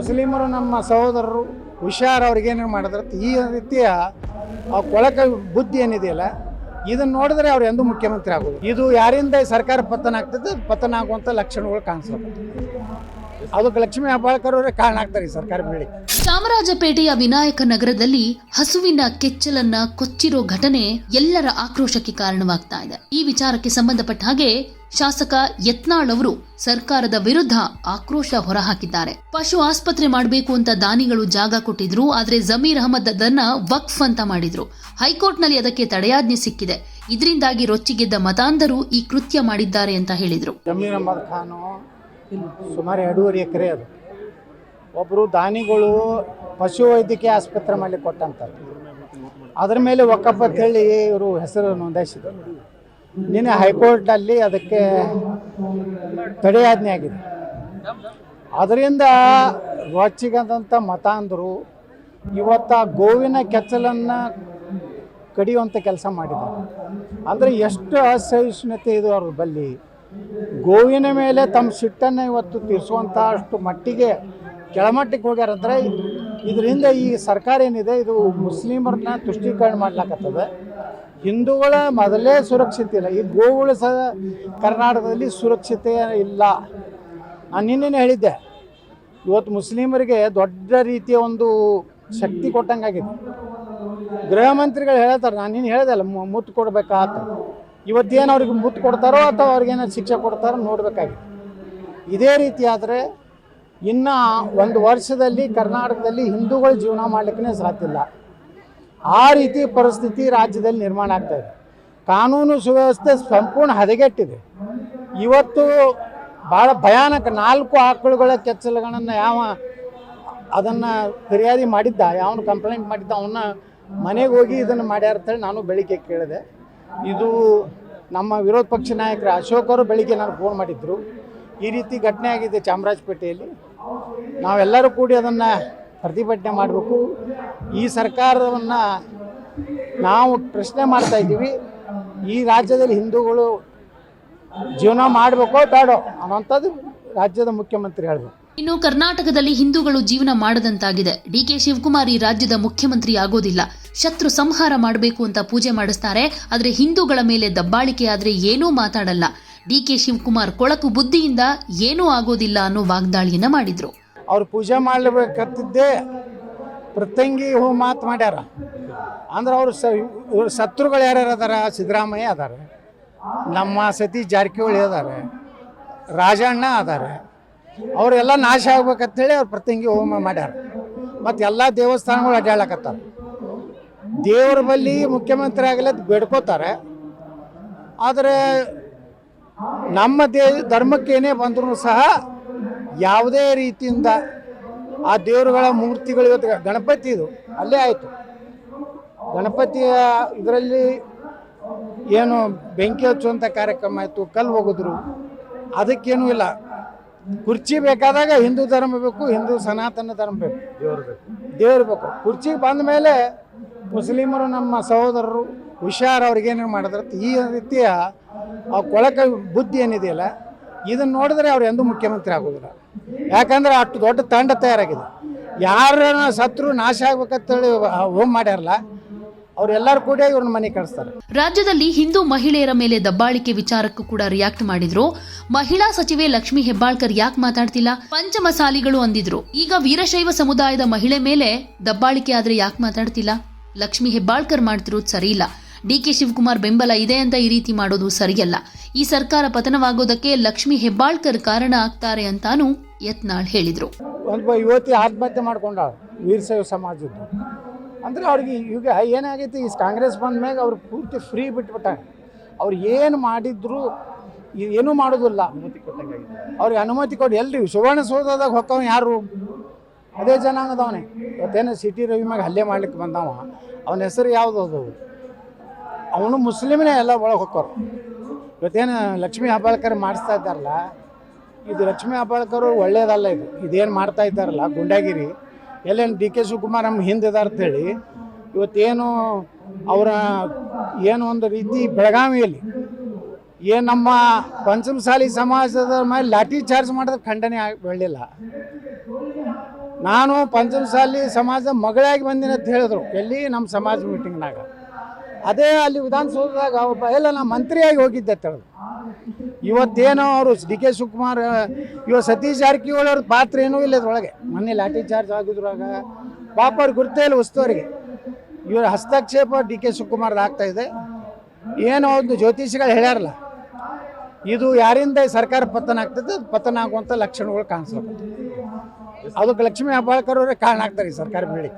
ಮುಸ್ಲಿಮರು ನಮ್ಮ ಸಹೋದರರು ಹುಷಾರ್ ಅವ್ರಿಗೇನೇನು ಮಾಡಿದ್ರೆ? ಈ ರೀತಿಯ ಆ ಕೊಳಕ ಬುದ್ಧಿ ಏನಿದೆಯಲ್ಲ, ಇದನ್ನು ನೋಡಿದ್ರೆ ಅವ್ರು ಎಂದು ಮುಖ್ಯಮಂತ್ರಿ ಆಗೋದು ಇದು ಯಾರಿಂದ ಸರ್ಕಾರ ಪತನ ಆಗ್ತದೆ, ಪತನ ಆಗುವಂಥ ಲಕ್ಷಣಗಳು ಕಾಣಿಸ್ಬೇಕು. ಅದಕ್ಕೆ ಲಕ್ಷ್ಮೀ ಹೆಬ್ಬಾಳ್ಕರ್ ಅವರೇ ಕಾರಣ ಆಗ್ತಾರೆ ಈ ಸರ್ಕಾರ ಬೀಳಿ. ಚಾಮರಾಜಪೇಟೆಯ ವಿನಾಯಕ ನಗರದಲ್ಲಿ ಹಸುವಿನ ಕೆಚ್ಚಲನ್ನ ಕೊಚ್ಚಿರೋ ಘಟನೆ ಎಲ್ಲರ ಆಕ್ರೋಶಕ್ಕೆ ಕಾರಣವಾಗ್ತಾ ಇದೆ. ಈ ವಿಚಾರಕ್ಕೆ ಸಂಬಂಧಪಟ್ಟ ಹಾಗೆ ಶಾಸಕ ಯತ್ನಾಳ್ ಅವರು ಸರ್ಕಾರದ ವಿರುದ್ಧ ಆಕ್ರೋಶ ಹೊರಹಾಕಿದ್ದಾರೆ. ಪಶು ಆಸ್ಪತ್ರೆ ಮಾಡಬೇಕು ಅಂತ ದಾನಿಗಳು ಜಾಗ ಕೊಟ್ಟಿದ್ರು ಆದ್ರೆ ಜಮೀರ್ ಅಹಮದ್ ಅದನ್ನ ವಕ್ಫ್ ಅಂತ ಮಾಡಿದ್ರು. ಹೈಕೋರ್ಟ್ನಲ್ಲಿ ಅದಕ್ಕೆ ತಡೆಯಾಜ್ಞೆ ಸಿಕ್ಕಿದೆ. ಇದರಿಂದಾಗಿ ರೊಚ್ಚಿಗೆದ್ದ ಮತಾಂಧರು ಈ ಕೃತ್ಯ ಮಾಡಿದ್ದಾರೆ ಅಂತ ಹೇಳಿದ್ರು. ಜಮೀರ್ ಅಹಮದ್ ಖಾನು ಸುಮಾರು ಎರಡೂವರೆ ಎಕರೆ ಅದು. ಒಬ್ಬರು ದಾನಿಗಳು ಪಶು ವೈದ್ಯಕೀಯ ಆಸ್ಪತ್ರೆ ಮಾಡಲಿಕ್ಕೆ ಕೊಟ್ಟಂತಾರೆ ಅದ್ರ ಮೇಲೆ ಒಕ್ಕಪ್ಪ ಹೇಳಿ ಇವರು ಹೆಸರು ನೋಂದಾಯಿಸಿದರು. ನಿನ್ನೆ ಹೈಕೋರ್ಟಲ್ಲಿ ಅದಕ್ಕೆ ತಡೆಯಾಜ್ಞೆ ಆಗಿದೆ. ಅದರಿಂದ ರೊಚ್ಚಿಗಂತ ಮತಾಂಧರು ಇವತ್ತು ಆ ಗೋವಿನ ಕೆಚ್ಚಲನ್ನು ಕಡಿಯುವಂಥ ಕೆಲಸ ಮಾಡಿದ್ದಾರೆ. ಅಂದರೆ ಎಷ್ಟು ಅಸಹಿಷ್ಣುತೆ ಇದು ಅವ್ರ ಬಲ್ಲಿ. ಗೋವಿನ ಮೇಲೆ ತಮ್ಮ ಸಿಟ್ಟನ್ನು ಇವತ್ತು ತೀರಿಸುವಂಥ ಅಷ್ಟು ಮಟ್ಟಿಗೆ ಕೆಳಮಟ್ಟಕ್ಕೆ ಹೋಗ್ಯಾರಂದ್ರೆ ಇದರಿಂದ ಈ ಸರ್ಕಾರ ಏನಿದೆ, ಇದು ಮುಸ್ಲಿಮರನ್ನ ತುಷ್ಟೀಕರಣ ಮಾಡ್ಲಾಕತ್ತದ. ಹಿಂದೂಗಳ ಮೊದಲೇ ಸುರಕ್ಷಿತ ಇಲ್ಲ. ಈ ಗೋವುಗಳು ಸಹ ಕರ್ನಾಟಕದಲ್ಲಿ ಸುರಕ್ಷತೆ ಇಲ್ಲ. ನಾನು ನಿನ್ನೇನು ಹೇಳಿದ್ದೆ, ಇವತ್ತು ಮುಸ್ಲಿಮರಿಗೆ ದೊಡ್ಡ ರೀತಿಯ ಒಂದು ಶಕ್ತಿ ಕೊಟ್ಟಂಗಾಗಿದೆ. ಗೃಹ ಮಂತ್ರಿಗಳು ಹೇಳ್ತಾರೆ, ನಾನು ನೀನು ಹೇಳಿದೆ ಅಲ್ಲ ಮುತ್ತು ಕೊಡ್ಬೇಕಾತ ಇವತ್ತೇನು ಅವ್ರಿಗೆ ಮುತ್ತು ಕೊಡ್ತಾರೋ ಅಥವಾ ಅವ್ರಿಗೇನು ಶಿಕ್ಷೆ ಕೊಡ್ತಾರೋ ನೋಡಬೇಕಾಗಿದೆ ಇದೇ ರೀತಿ ಆದರೆ ಇನ್ನು ಒಂದು ವರ್ಷದಲ್ಲಿ ಕರ್ನಾಟಕದಲ್ಲಿ ಹಿಂದೂಗಳು ಜೀವನ ಮಾಡಲಿಕ್ಕೆ ಸಾಧ್ಯ ಇಲ್ಲ. ಆ ರೀತಿ ಪರಿಸ್ಥಿತಿ ರಾಜ್ಯದಲ್ಲಿ ನಿರ್ಮಾಣ ಆಗ್ತಾ ಇದೆ. ಕಾನೂನು ಸುವ್ಯವಸ್ಥೆ ಸಂಪೂರ್ಣ ಹದಗೆಟ್ಟಿದೆ. ಇವತ್ತು ಭಾಳ ಭಯಾನಕ ನಾಲ್ಕು ಆಕಳುಗಳ ಕೆಚ್ಚಲುಗಳನ್ನು ಯಾವ ಅದನ್ನು ಫಿರ್ಯಾದಿ ಮಾಡಿದ್ದ, ಯಾವನು ಕಂಪ್ಲೇಂಟ್ ಮಾಡಿದ್ದ, ಅವನ್ನ ಮನೆಗೆ ಹೋಗಿ ಇದನ್ನು ಮಾಡ್ಯಾರ ಅಂತೇಳಿ ನಾನು ಬೆಳಿಗ್ಗೆ ಕೇಳಿದೆ. ಇದು ನಮ್ಮ ವಿರೋಧ ಪಕ್ಷ ನಾಯಕರು ಅಶೋಕ್ ಅವರು ಬೆಳಿಗ್ಗೆ ನಾನು ಫೋನ್ ಮಾಡಿದ್ರು. ಈ ರೀತಿ ಘಟನೆ ಆಗಿದೆ ಚಾಮರಾಜಪೇಟೆಯಲ್ಲಿ. ನಾವೆಲ್ಲರೂ ಕೂಡಿ ಅದನ್ನು ಪ್ರತಿಭಟನೆ ಮಾಡಬೇಕು. ಈ ಸರ್ಕಾರವನ್ನು ನಾವು ಪ್ರಶ್ನೆ ಮಾಡ್ತಾ ಇದ್ದೀವಿ. ಈ ರಾಜ್ಯದಲ್ಲಿ ಹಿಂದೂಗಳು ಜೀವನ ಮಾಡಬೇಕೋ ಬೇಡೋ ಅನ್ನೋಂಥದ್ದು ರಾಜ್ಯದ ಮುಖ್ಯಮಂತ್ರಿ ಹೇಳಬೇಕು. ಇನ್ನು ಕರ್ನಾಟಕದಲ್ಲಿ ಹಿಂದೂಗಳು ಜೀವನ ಮಾಡದಂತಾಗಿದೆ. ಡಿಕೆ ಶಿವಕುಮಾರ್ ಈ ರಾಜ್ಯದ ಮುಖ್ಯಮಂತ್ರಿ ಆಗೋದಿಲ್ಲ. ಶತ್ರು ಸಂಹಾರ ಮಾಡಬೇಕು ಅಂತ ಪೂಜೆ ಮಾಡಿಸ್ತಾರೆ. ಆದರೆ ಹಿಂದೂಗಳ ಮೇಲೆ ದಬ್ಬಾಳಿಕೆ ಆದರೆ ಏನೂ ಮಾತಾಡಲ್ಲ. ಡಿಕೆ ಶಿವಕುಮಾರ್ ಕೊಳಕು ಬುದ್ಧಿಯಿಂದ ಏನೂ ಆಗೋದಿಲ್ಲ ಅನ್ನೋ ವಾಗ್ದಾಳಿಯನ್ನ ಮಾಡಿದ್ರು. ಅವ್ರು ಪೂಜೆ ಮಾಡಬೇಕಂತಿದ್ದೇ ಪ್ರತಂಗಿ ಮಾತು ಮಾಡ್ಯಾರ. ಅಂದ್ರೆ ಅವರು ಶತ್ರುಗಳು ಯಾರ್ಯಾರು ಅದಾರ? ಸಿದ್ದರಾಮಯ್ಯ ಅದಾರ. ನಮ್ಮ ಸತಿ ಜಾರಕಿಹೊಳಿ ಅದಾರೆ. ರಾಜಣ್ಣ ಅದಾರೆ. ಅವರೆಲ್ಲ ನಾಶ ಆಗ್ಬೇಕಂತೇಳಿ ಅವ್ರು ಪ್ರತಿಂಗಿ ಹೋಮ ಮಾಡ್ಯಾರ. ಮತ್ತು ಎಲ್ಲ ದೇವಸ್ಥಾನಗಳು ಅಡ್ಡಾಡಕತ್ತಾರ ದೇವ್ರ ಬಲ್ಲಿ ಮುಖ್ಯಮಂತ್ರಿ ಆಗಲಿ ಬೇಡ್ಕೋತಾರೆ. ಆದರೆ ನಮ್ಮ ದೇ ಧರ್ಮಕ್ಕೇನೇ ಬಂದರೂ ಸಹ ಯಾವುದೇ ರೀತಿಯಿಂದ ಆ ದೇವರುಗಳ ಮೂರ್ತಿಗಳು ಇವತ್ತು ಗಣಪತಿ ಇದು, ಅಲ್ಲೇ ಆಯಿತು. ಗಣಪತಿಯ ಇದರಲ್ಲಿ ಏನು ಬೆಂಕಿ ಹಚ್ಚುವಂಥ ಕಾರ್ಯಕ್ರಮ ಆಯಿತು, ಕಲ್ಲು ಹೋಗಿದ್ರು ಅದಕ್ಕೇನೂ ಇಲ್ಲ. ಕುರ್ಚಿ ಬೇಕಾದಾಗ ಹಿಂದೂ ಧರ್ಮ ಬೇಕು ಹಿಂದೂ ಸನಾತನ ಧರ್ಮ ಬೇಕು. ದೇವರು ಬೇಕು. ಕುರ್ಚಿಗೆ ಬಂದ ಮೇಲೆ ಮುಸ್ಲಿಮರು ನಮ್ಮ ಸಹೋದರರು ಹುಷಾರ್ ಅವ್ರಿಗೇನೇನು ಮಾಡಿದ್ರೆ? ಈ ರೀತಿಯ ಆ ಕೊಳಕ ಬುದ್ಧಿ ಏನಿದೆಯಲ್ಲ ಇದನ್ನು ನೋಡಿದ್ರೆ ಅವ್ರು ಎಂದೂ ಮುಖ್ಯಮಂತ್ರಿ ಆಗೋದಿಲ್ಲ. ಯಾಕಂದ್ರೆ ಅಷ್ಟು ದೊಡ್ಡ ತಂಡ ತಯಾರಾಗಿದೆ. ಯಾರನ್ನ ಸತ್ರು ನಾಶ ಆಗ್ಬೇಕಂತೇಳಿ ಹೋಮ್ ಮಾಡ್ಯಾರಲ್ಲ ಅವ್ರೆಲ್ಲರೂ ಕೂಡ ಇವ್ರನ್ನ ಮನೆ ಕಳಿಸ್ತಾರೆ ರಾಜ್ಯದಲ್ಲಿ ಹಿಂದೂ ಮಹಿಳೆಯರ ಮೇಲೆ ದಬ್ಬಾಳಿಕೆ ವಿಚಾರಕ್ಕೂ ಕೂಡ ರಿಯಾಕ್ಟ್ ಮಾಡಿದ್ರು. ಮಹಿಳಾ ಸಚಿವೆ ಲಕ್ಷ್ಮಿ ಹೆಬ್ಬಾಳ್ಕರ್ ಯಾಕೆ ಮಾತಾಡ್ತಿಲ್ಲ? ಪಂಚಮಸಾಲಿಗಳು ಅಂದಿದ್ರು. ಈಗ ವೀರಶೈವ ಸಮುದಾಯದ ಮಹಿಳೆ ಮೇಲೆ ದಬ್ಬಾಳಿಕೆ ಆದ್ರೆ ಯಾಕೆ ಮಾತಾಡ್ತಿಲ್ಲ? ಲಕ್ಷ್ಮಿ ಹೆಬ್ಬಾಳ್ಕರ್ ಮಾಡ್ತಿರೋದು ಸರಿಯಿಲ್ಲ. ಡಿಕೆ ಶಿವಕುಮಾರ್ ಬೆಂಬಲ ಇದೆ ಅಂತ ಈ ರೀತಿ ಮಾಡೋದು ಸರಿಯಲ್ಲ. ಈ ಸರ್ಕಾರ ಪತನವಾಗೋದಕ್ಕೆ ಲಕ್ಷ್ಮಿ ಹೆಬ್ಬಾಳ್ಕರ್ ಕಾರಣ ಆಗ್ತಾರೆ ಅಂತಾನೂ ಯತ್ನಾಳ್ ಹೇಳಿದ್ರು. ಒಂದು ಯುವತಿ ಆತ್ಮಹತ್ಯೆ ಮಾಡ್ಕೊಂಡ ವೀರಶೈವ ಸಮಾಜದ್ದು. ಅಂದ್ರೆ ಅವ್ರಿಗೆ ಈಗ ಏನಾಗೈತಿ ಈ ಕಾಂಗ್ರೆಸ್ ಬಂದ ಮ್ಯಾಗ ಅವ್ರು ಪೂರ್ತಿ ಫ್ರೀ ಬಿಟ್ಬಿಟ್ಟ ಅವ್ರು ಏನು ಮಾಡಿದ್ರು ಏನೂ ಮಾಡೋದಿಲ್ಲ. ಅವ್ರಿಗೆ ಅನುಮತಿ ಕೊಡಿ. ಎಲ್ರಿ ಸುವರ್ಣಸೌಧದಾಗ ಹೊಕ್ಕವ ಯಾರು? ಅದೇ ಜನಾಂಗದವನೇ ಇವತ್ತೇನು ಸಿಟಿ ರವಿ ಮ್ಯಾಗ ಹಲ್ಲೆ ಮಾಡ್ಲಿಕ್ಕೆ ಬಂದವ. ಅವನ ಹೆಸರು ಯಾವುದು ಅದು? ಅವನು ಮುಸ್ಲಿಮ್ನೇ ಎಲ್ಲ ಒಳಗೆ ಹೊಕ್ಕವ್ರು ಇವತ್ತೇನು ಲಕ್ಷ್ಮೀ ಹಬ್ಬಾಳ್ಕರ್ ಮಾಡಿಸ್ತಾ ಇದ್ದಾರಲ್ಲ? ಇದು ಲಕ್ಷ್ಮೀ ಹಬ್ಬಾಳ್ಕರು ಒಳ್ಳೇದಲ್ಲ ಇದು. ಇದೇನು ಮಾಡ್ತಾ ಇದ್ದಾರಲ್ಲ? ಗುಂಡಾಗಿರಿ. ಎಲ್ಲೇನು ಡಿ ಕೆ ಶಿವಕುಮಾರ್ ನಮ್ಮ ಹಿಂದಿದಾರ ಅಂತೇಳಿ ಇವತ್ತೇನು ಅವರ ಏನು ಒಂದು ರೀತಿ ಬೆಳಗಾವಿಯಲ್ಲಿ ಏನು ನಮ್ಮ ಪಂಚಮಸಾಲಿ ಸಮಾಜದ ಮೇಲೆ ಲಾಠಿ ಚಾರ್ಜ್ ಮಾಡಿದ್ರೆ ಖಂಡನೆ ಆಗಲಿಲ್ಲ ನಾನು ಪಂಚಮಸಾಲಿ ಸಮಾಜ ಮಗಳಾಗಿ ಬಂದಿನ ಅಂತ ಹೇಳಿದ್ರು, ಎಲ್ಲಿ ನಮ್ಮ ಸಮಾಜ ಮೀಟಿಂಗ್ನಾಗ ಅದೇ ಅಲ್ಲಿ ವಿಧಾನಸೌಧದಾಗ ಒಬ್ಬ ಎಲ್ಲ ನಾ ಮಂತ್ರಿಯಾಗಿ ಹೋಗಿದ್ದೆ ಅಂತ ಇವತ್ತೇನೋ ಅವರು ಡಿ ಕೆ ಶಿವಕುಮಾರ್ ಇವ ಸತೀಶ್ ಜಾರಕಿಹೊಳಿ ಅವ್ರ ಪಾತ್ರ ಏನೂ ಇಲ್ಲ ಇದ್ರೊಳಗೆ. ಮೊನ್ನೆ ಲಾಠಿ ಚಾರ್ಜ್ ಆಗಿದ್ರಾಗ ಪಾಪ ಅವ್ರಿಗೆ ಗುರ್ತೇ ಇಲ್ಲ ಉಸ್ತುವರಿಗೆ. ಇವರ ಹಸ್ತಕ್ಷೇಪ ಡಿ ಕೆ ಶಿವಕುಮಾರ್ದು ಆಗ್ತಾ ಇದೆ. ಏನೋ ಒಂದು ಜ್ಯೋತಿಷಿಗಳು ಹೇಳ್ಯಾರಲ್ಲ, ಇದು ಯಾರಿಂದ ಸರ್ಕಾರ ಪತನ ಆಗ್ತದೆ ಪತನ ಆಗುವಂಥ ಲಕ್ಷಣಗಳು ಕಾಣಿಸ್ಬೇಕು. ಅದಕ್ಕೆ ಲಕ್ಷ್ಮೀ ಹೆಬ್ಬಾಳ್ಕರ್ ಅವರೇ ಕಾರಣ ಆಗ್ತಾರೆ ಈ ಸರ್ಕಾರ ಬೆಳಿ